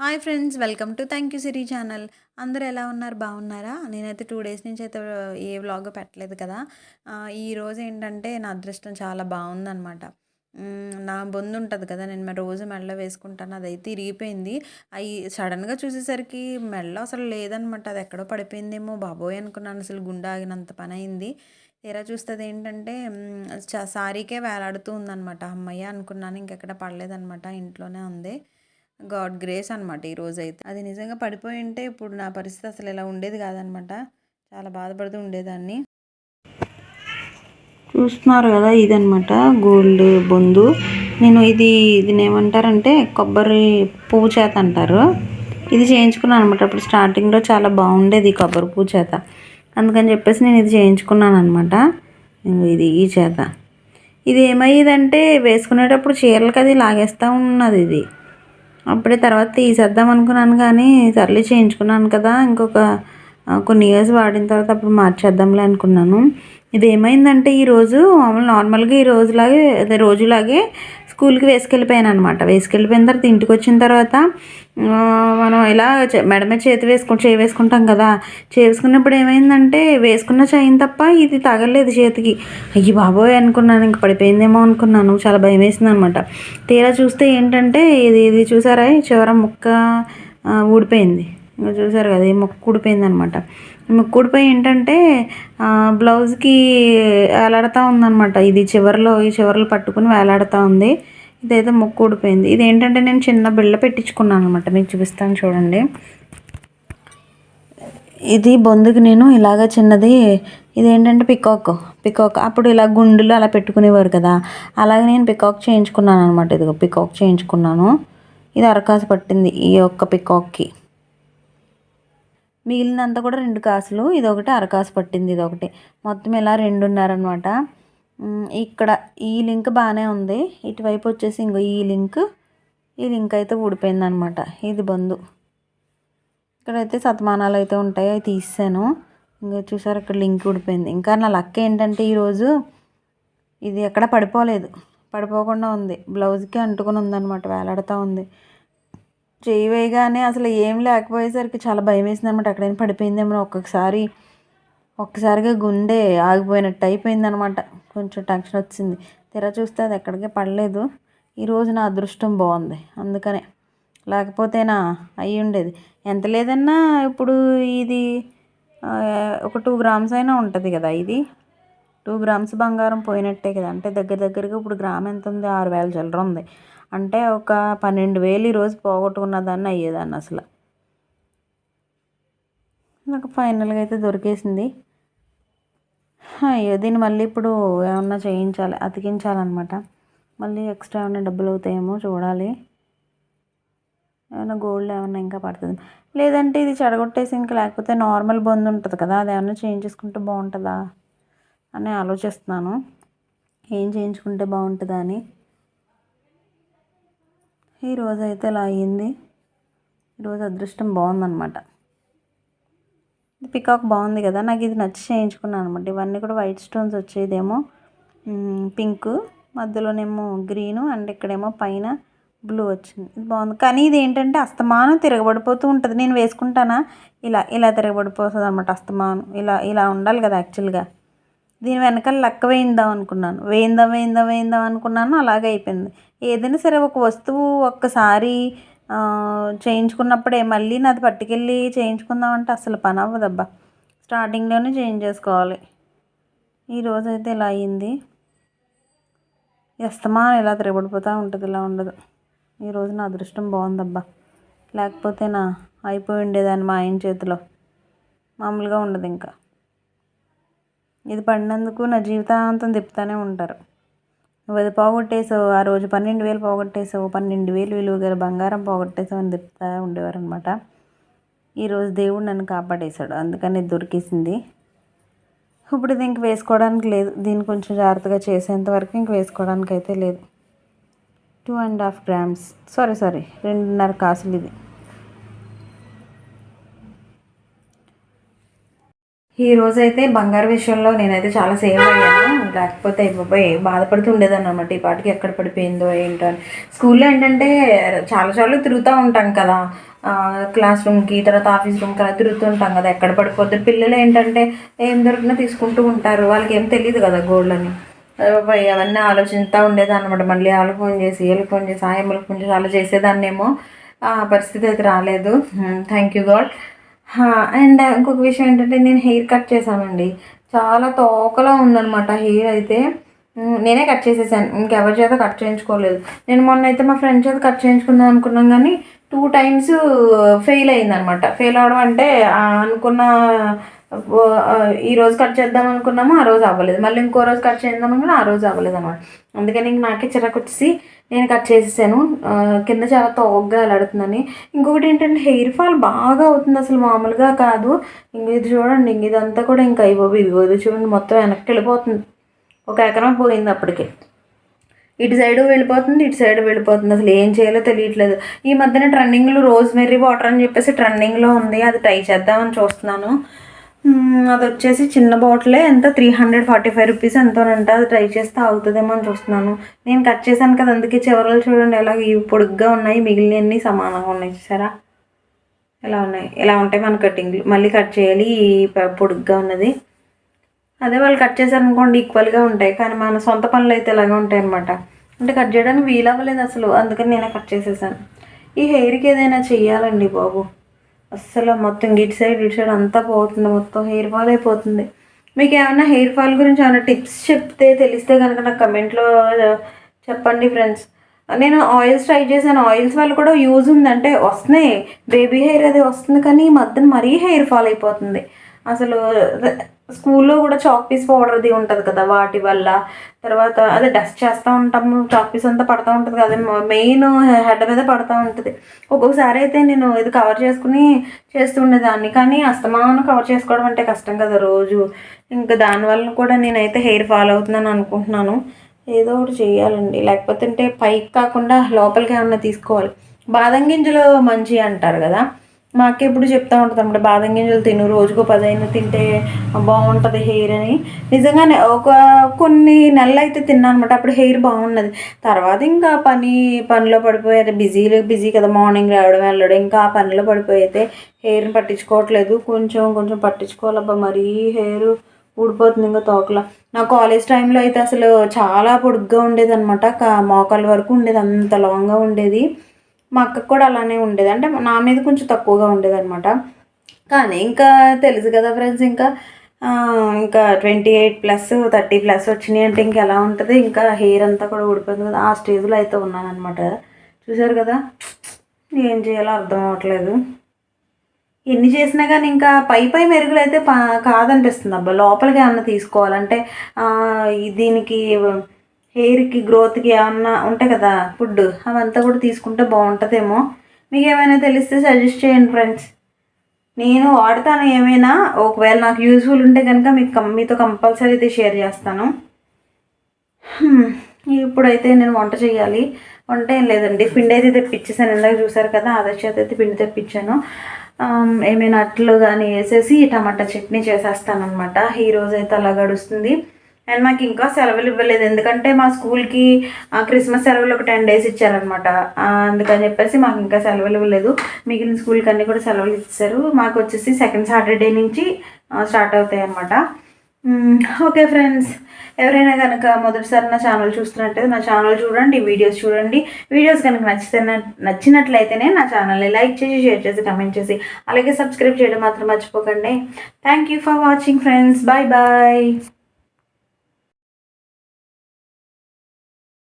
Hi friends welcome to thank you Siri channel. అందరూ ఎలా ఉన్నారు? బాగున్నారా? నేనైతే టూ డేస్ నుంచి అయితే ఏ వ్లాగ్ పెట్టలేదు కదా. ఈరోజు ఏంటంటే నా అదృష్టం చాలా బాగుందనమాట నా బొందు ఉంటుంది కదా నేను రోజు మెడలో వేసుకుంటాను అదైతే ఇరిగిపోయింది. అవి సడన్గా చూసేసరికి మెడలో అసలు లేదనమాట అది ఎక్కడో పడిపోయిందేమో బాబోయ్ అనుకున్నాను అసలు గుండె ఆగినంత పని అయింది తీరా చూస్తే అది ఏంటంటే చ- సారీకే వేలాడుతూ ఉందనమాట అమ్మయ్య అనుకున్నాను ఇంకెక్కడ పడలేదనమాట ఇంట్లోనే ఉంది. గాడ్ గ్రేస్ అనమాట ఈరోజు అయితే అది నిజంగా పడిపోయి ఉంటే ఇప్పుడు నా పరిస్థితి అసలు ఇలా ఉండేది కాదనమాట చాలా బాధపడుతూ ఉండేదాన్ని. చూస్తున్నారు కదా ఇదనమాట గోల్డ్ బొందు. నేను ఇది దీని ఏమంటారంటే కొబ్బరి పువ్వు చేత అంటారు. ఇది చేయించుకున్నాను అనమాట అప్పుడు స్టార్టింగ్లో చాలా బాగుండేది కొబ్బరి పువ్వు చేత. అందుకని చెప్పేసి నేను ఇది చేయించుకున్నాను అనమాట ఇది ఈ చేత. ఇది ఏమయ్యేదంటే వేసుకునేటప్పుడు చీరలకి అది లాగేస్తూ ఉన్నది ఇది. అప్పుడే తర్వాత తీసేద్దాం అనుకున్నాను కానీ సర్లే చేయించుకున్నాను కదా ఇంకొక కొన్ని ఇయర్స్ వాడిన తర్వాత అప్పుడు మార్చేద్దాంలే అనుకున్నాను. ఇది ఏమైందంటే ఈరోజు మామూలు నార్మల్గా ఈ రోజులాగే అదే రోజులాగే స్కూల్కి వేసుకెళ్ళిపోయాను అనమాట వేసుకెళ్ళిపోయిన తర్వాత ఇంటికి వచ్చిన తర్వాత మనం ఇలా చే- మెడ మీద చేతి వేసుకుని చేయి వేసుకుంటాం కదా. చేసుకున్నప్పుడు ఏమైందంటే వేసుకున్న చైన్ తప్ప ఇది తగలేదు చేతికి. అయ్యి బాబోయ్ అనుకున్నాను ఇంక పడిపోయిందేమో అనుకున్నాను. చాలా భయం వేసింది అనమాట తీరా చూస్తే ఏంటంటే ఇది ఇది చూసారా? చివర ముక్క ఊడిపోయింది. ఇంకా చూసారు కదా ఈ ముక్క ఊడిపోయింది అనమాట ముక్క ఏంటంటే బ్లౌజ్కి వేలాడుతూ ఉందన్నమాట. ఇది చివరిలో ఈ చివరలు పట్టుకుని వేలాడుతూ ఉంది. ఇదైతే ముక్కు ఊడిపోయింది ఇది ఏంటంటే నేను చిన్న బిళ్ళ పెట్టించుకున్నాను అనమాట మీకు చూపిస్తాను చూడండి. ఇది బొందుకి నేను ఇలాగ చిన్నది ఇదేంటంటే పికాక్ పికాక్. అప్పుడు ఇలా గుండులు అలా పెట్టుకునేవారు కదా. అలాగే నేను పికాక్ చేయించుకున్నాను అనమాట ఇదిగో పికాక్ చేయించుకున్నాను. ఇది అరకాసు పట్టింది ఈ యొక్క పికాక్కి. మిగిలినంత కూడా రెండు కాసులు ఇది ఒకటి అరకాసు పట్టింది ఇది ఒకటి మొత్తం ఇలా రెండున్నర అనమాట ఇక్కడ ఈ లింక్ బాగానే ఉంది. ఇటువైపు వచ్చేసి ఇంకో ఈ లింక్ ఈ లింక్ అయితే ఊడిపోయింది అనమాట ఇది బంధు. ఇక్కడైతే సతమానాలు అయితే ఉంటాయి అవి తీసాను ఇంకా చూసారు ఇక్కడ లింక్ ఊడిపోయింది. ఇంకా నా లక్ ఏంటంటే ఈరోజు ఇది ఎక్కడ పడిపోలేదు. పడిపోకుండా ఉంది. బ్లౌజ్కి అంటుకుని ఉందన్నమాట వేలాడుతూ ఉంది. చేయి వేయగానే అసలు ఏం లేకపోయేసరికి చాలా భయం వేసింది అనమాట ఎక్కడైనా పడిపోయిందేమో ఒక్కొక్కసారి ఒక్కసారిగా గుండె ఆగిపోయినట్టు అయిపోయింది అనమాట కొంచెం టెన్షన్ వచ్చింది. తెర చూస్తే అది ఎక్కడికి పడలేదు. ఈరోజు నా అదృష్టం బాగుంది. అందుకనే లేకపోతేనా అయ్యి ఉండేది. ఎంత లేదన్నా ఇప్పుడు ఇది ఒక టూ గ్రామ్స్ అయినా ఉంటుంది కదా ఇది. టూ గ్రామ్స్ బంగారం పోయినట్టే కదా. అంటే దగ్గర దగ్గరగా ఇప్పుడు గ్రామ్ ఎంత ఉంది ఆరు వేల చిల్లర ఉంది. అంటే ఒక పన్నెండు వేలు ఈరోజు పోగొట్టుకున్నదాన్ని అయ్యేదాన్ని అసలు. నాకు ఫైనల్గా అయితే దొరికేసింది. అయ్యో దీన్ని మళ్ళీ ఇప్పుడు ఏమన్నా చేయించాలి అతికించాలన్నమాట. మళ్ళీ ఎక్స్ట్రా ఏమైనా డబ్బులు అవుతాయేమో చూడాలి. ఏమైనా గోల్డ్ ఏమైనా ఇంకా పడుతుంది. లేదంటే ఇది చెడగొట్టేసి ఇంకా లేకపోతే నార్మల్ బొందు ఉంటుంది కదా అది ఏమైనా చేయించేసుకుంటే బాగుంటుందా అని ఆలోచిస్తున్నాను. ఏం చేయించుకుంటే బాగుంటుందా అని. ఈరోజు అయితే ఇలా అయ్యింది. ఈరోజు అదృష్టం బాగుందన్నమాట. ఇది పికాక్ బాగుంది కదా. నాకు ఇది నచ్చి చేయించుకున్నాను అనమాట ఇవన్నీ కూడా వైట్ స్టోన్స్ వచ్చేదేమో పింక్. మధ్యలోనేమో గ్రీను అండ్ ఇక్కడేమో పైన బ్లూ వచ్చింది. ఇది బాగుంది. కానీ ఇది ఏంటంటే అస్తమానం తిరగబడిపోతూ ఉంటుంది. నేను వేసుకుంటానా? ఇలా ఇలా తిరగబడిపోతుంది అనమాట అస్తమానం. ఇలా ఇలా ఉండాలి కదా యాక్చువల్గా. దీని వెనకాల లెక్క వేయిందాం అనుకున్నాను. వేయిందాం వేయిందాం వేయిందాం అనుకున్నాను. అలాగే అయిపోయింది. ఏదైనా సరే ఒక వస్తువు ఒక్కసారి చేయించుకున్నప్పుడే మళ్ళీ నాది పట్టుకెళ్ళి చేయించుకుందాం అంటే అసలు పని అవ్వదబ్బా. స్టార్టింగ్లోనే చేంజ్ చేసుకోవాలి. ఈరోజు అయితే ఇలా అయ్యింది ఎస్తమానం ఇలా తిరగబడిపోతూ ఉంటుంది ఇలా ఉండదు. ఈ రోజు నా అదృష్టం బాగుందబ్బా. లేకపోతే నా అయిపోయి ఉండేదాన్ని మా ఆయన చేతిలో. మామూలుగా ఉండదు ఇంకా. ఇది పడినందుకు నా జీవితాంతం తిప్పుతూనే ఉంటారు. నువ్వు అది పోగొట్టేసావు ఆ రోజు పన్నెండు వేలు పోగొట్టేసావు పన్నెండు వేలు విలువ గల బంగారం పోగొట్టేసావు అని తిప్పుతూ ఉండేవారు అనమాట ఈరోజు దేవుడు నన్ను కాపాడేశాడు అందుకని దొరికేసింది. ఇప్పుడు ఇది ఇంక వేసుకోవడానికి లేదు దీన్ని కొంచెం జాగ్రత్తగా చేసేంత వరకు ఇంక వేసుకోవడానికి అయితే లేదు. Two and half grams sorry sorry రెండున్నర కాసులు ఇది. ఈ రోజైతే బంగారు విషయంలో నేనైతే చాలా సేవ్ అయ్యాను. లేకపోతే అయిపోయి బాధపడుతూ ఉండేదాన్ని అనమాట ఈ పాటికి ఎక్కడ పడిపోయిందో ఏంటో అని. స్కూల్లో ఏంటంటే చాలా సార్లు తిరుగుతూ ఉంటాం కదా. క్లాస్ రూమ్కి తర్వాత ఆఫీస్ రూమ్కి అలా తిరుగుతూ ఉంటాం కదా. ఎక్కడ పడిపోతే పిల్లలు ఏంటంటే ఏం దొరికినా తీసుకుంటూ ఉంటారు. వాళ్ళకి ఏం తెలియదు కదా గోల్డ్ అని అవన్నీ ఆలోచిస్తూ ఉండేదాన్ని అనమాట మళ్ళీ వాళ్ళు ఫోన్ చేసి వీళ్ళు ఫోన్ చేసి ఆయమ్మలకు ఫోన్ చేసి అలా చేసేదాన్నేమో. ఆ పరిస్థితి అయితే రాలేదు. Thank you God. అండ్ ఇంకొక విషయం ఏంటంటే నేను హెయిర్ కట్ చేశానండి. చాలా తోకలా ఉందనమాట హెయిర్ అయితే. నేనే కట్ చేసేసాను. ఇంకెవరి చేత కట్ చేయించుకోలేదు. నేను మొన్న అయితే మా ఫ్రెండ్ చేత కట్ చేయించుకుందాం అనుకున్నాం కానీ టూ టైమ్స్ ఫెయిల్ అయిందనమాట ఫెయిల్ అవడం అంటే అనుకున్న ఈరోజు ఈ రోజు కట్ చేద్దాం అనుకున్నాము ఆ రోజు అవ్వలేదు. మళ్ళీ ఇంకో రోజు కట్ చేద్దాం అనుకున్నా ఆ రోజు అవ్వలేదు అనమాట అందుకని ఇంక నాకే చిరాకు వచ్చేసి నేను కట్ చేసేసాను. కింద చాలా తోగ్గా అలాడుతుందని ఇంకొకటి ఏంటంటే హెయిర్ ఫాల్ బాగా అవుతుంది అసలు మామూలుగా కాదు. ఇంక ఇది చూడండి ఇంక ఇదంతా కూడా ఇంకా అయిపోయి ఇదిగో ఇది చూడండి మొత్తం వెనక్కి వెళ్ళిపోతుంది. ఒక ఎకరం పోయింది అప్పటికి. ఇటు సైడ్ వెళ్ళిపోతుంది ఇటు సైడ్ వెళ్ళిపోతుంది. అసలు ఏం చేయాలో తెలియట్లేదు. ఈ మధ్యన ట్రెండింగ్లో రోజ్ మెర్రీ వాటర్ అని చెప్పేసి ట్రెండింగ్లో ఉంది. అది ట్రై చేద్దామని చూస్తున్నాను. అది వచ్చేసి చిన్న బాటిలే ఎంత? Three hundred forty five rupees ఎంతోనంట. అది ట్రై చేస్తే అవుతుందేమో అని చూస్తున్నాను. నేను కట్ చేశాను కదా అందుకే చివరలు చూడండి. ఎలా ఇవి పొడుగ్గా ఉన్నాయి మిగిలినవన్నీ సమానంగా ఉన్నాయి చూసారా? ఎలా ఉన్నాయి? ఎలా ఉంటాయి మన కటింగ్లు మళ్ళీ కట్ చేయాలి ఈ ప- పొడుగ్గా ఉన్నది. అదే వాళ్ళు కట్ చేశారనుకోండి ఈక్వల్గా ఉంటాయి. కానీ మన సొంత పనులు అయితే ఇలాగే ఉంటాయి అనమాట అంటే కట్ చేయడానికి వీలు అవ్వలేదు అసలు. అందుకని నేనే కట్ చేసేసాను. ఈ హెయిర్కి ఏదైనా చెయ్యాలండి బాబు. అస్సలు మొత్తం ఇటు సైడ్ ఇటు సైడ్ అంతా పోతుంది. మొత్తం హెయిర్ ఫాల్ అయిపోతుంది. మీకు ఏమైనా హెయిర్ ఫాల్ గురించి ఏమైనా టిప్స్ చెప్తే తెలిస్తే కనుక నాకు కమెంట్లో చెప్పండి ఫ్రెండ్స్ నేను ఆయిల్స్ ట్రై చేశాను. ఆయిల్స్ వల్ల కూడా యూజ్ ఉందంటే వస్తున్నాయి. బేబీ హెయిర్ అది వస్తుంది కానీ ఈ మధ్యన మరీ హెయిర్ ఫాల్ అయిపోతుంది. అసలు స్కూల్లో కూడా చాక్ పీస్ పౌడర్ది ఉంటుంది కదా వాటి వల్ల. తర్వాత అదే డస్ట్ చేస్తూ ఉంటాము చాక్ పీస్ అంతా పడుతూ ఉంటుంది కదా మెయిన్ హెడ్ మీద పడుతూ ఉంటుంది. ఒక్కొక్కసారి అయితే నేను ఇది కవర్ చేసుకుని చేస్తుండేదాన్ని కానీ అస్తమానం కవర్ చేసుకోవడం అంటే కష్టం కదా రోజు. ఇంకా దానివల్ల కూడా నేనైతే హెయిర్ ఫాల్ అవుతుందని అనుకుంటున్నాను. ఏదో ఒకటి చేయాలండి. లేకపోతే పైకి కాకుండా లోపలికి ఏమన్నా తీసుకోవాలి. బాదం గింజలు మంచి అంటారు కదా. మా అక్క ఎప్పుడు చెప్తా ఉంటుంది అన్నమాట బాదం గింజలు తిను రోజుకు పదైనా తింటే బాగుంటుంది హెయిర్ అని. నిజంగానే ఒక కొన్ని నెలలు అయితే తిన్నాను అనమాట అప్పుడు హెయిర్ బాగున్నది. తర్వాత ఇంకా పని పనిలో పడిపోయారు బిజీలో బిజీ కదా మార్నింగ్ రావడం వెళ్ళడం ఇంకా ఆ పనిలో పడిపోయితే హెయిర్ని పట్టించుకోవట్లేదు. కొంచెం కొంచెం పట్టించుకోవాలబ్బా మరీ హెయిర్ ఊడిపోతుంది ఇంకా తోకలా. నా కాలేజ్ టైంలో అయితే అసలు చాలా పొడుగ్గా ఉండేది అనమాట మోకాల వరకు ఉండేది అంత లాంగ్గా ఉండేది. మా అక్కకు కూడా అలానే ఉండేది. అంటే నా మీద కొంచెం తక్కువగా ఉండేది అనమాట కానీ ఇంకా తెలుసు కదా ఫ్రెండ్స్ ఇంకా ఇంకా twenty eight plus thirty plus వచ్చినాయి అంటే ఇంకా ఎలా ఉంటుంది? ఇంకా హెయిర్ అంతా కూడా ఊడిపోయింది కదా. ఆ స్టేజ్లో అయితే ఉన్నాను అనమాట చూసారు కదా? ఏం చేయాలో అర్థం అవ్వట్లేదు. ఎన్ని చేసినా కానీ ఇంకా పై పై మెరుగులు అయితే పా కాదనిపిస్తుంది అబ్బా. లోపలికి ఏమన్నా తీసుకోవాలంటే దీనికి హెయిర్కి గ్రోత్కి ఏమన్నా ఉంటాయి కదా ఫుడ్ అవంతా కూడా తీసుకుంటే బాగుంటుందేమో. మీకు ఏమైనా తెలిస్తే సజెస్ట్ చేయండి ఫ్రెండ్స్. నేను వాడతాను ఏమైనా ఒకవేళ నాకు యూజ్ఫుల్ ఉంటే కనుక మీకు కం- మీతో కంపల్సరీ అయితే షేర్ చేస్తాను. ఇప్పుడైతే నేను వంట చేయాలి వంట ఏం లేదండి పిండి అయితే తెప్పించేసాను. ఇందాక చూసారు కదా అదే అయితే పిండి తెప్పించాను. ఏమైనా అట్లు కానీ వేసేసి టమాటా చట్నీ చేసేస్తాను అనమాట ఈ రోజు అయితే అలా గడుస్తుంది. అండ్ మాకు ఇంకా సెలవులు ఇవ్వలేదు. ఎందుకంటే మా స్కూల్కి క్రిస్మస్ సెలవులు ఒక టెన్ డేస్ ఇచ్చారనమాట అందుకని చెప్పేసి మాకు ఇంకా సెలవులు ఇవ్వలేదు. మిగిలిన స్కూల్కి అన్నీ కూడా సెలవులు ఇచ్చారు. మాకు వచ్చేసి సెకండ్ సాటర్డే నుంచి స్టార్ట్ అవుతాయి అనమాట ఓకే ఫ్రెండ్స్. ఎవరైనా కనుక మొదటిసారి నా ఛానల్ చూస్తున్నట్టయితే నా ఛానల్ చూడండి వీడియోస్ చూడండి. వీడియోస్ కనుక నచ్చితే నచ్చినట్లయితేనే నా ఛానల్ని లైక్ చేసి షేర్ చేసి కమెంట్ చేసి అలాగే సబ్స్క్రైబ్ చేయడం మాత్రం మర్చిపోకండి. Thank you for watching friends. Bye bye.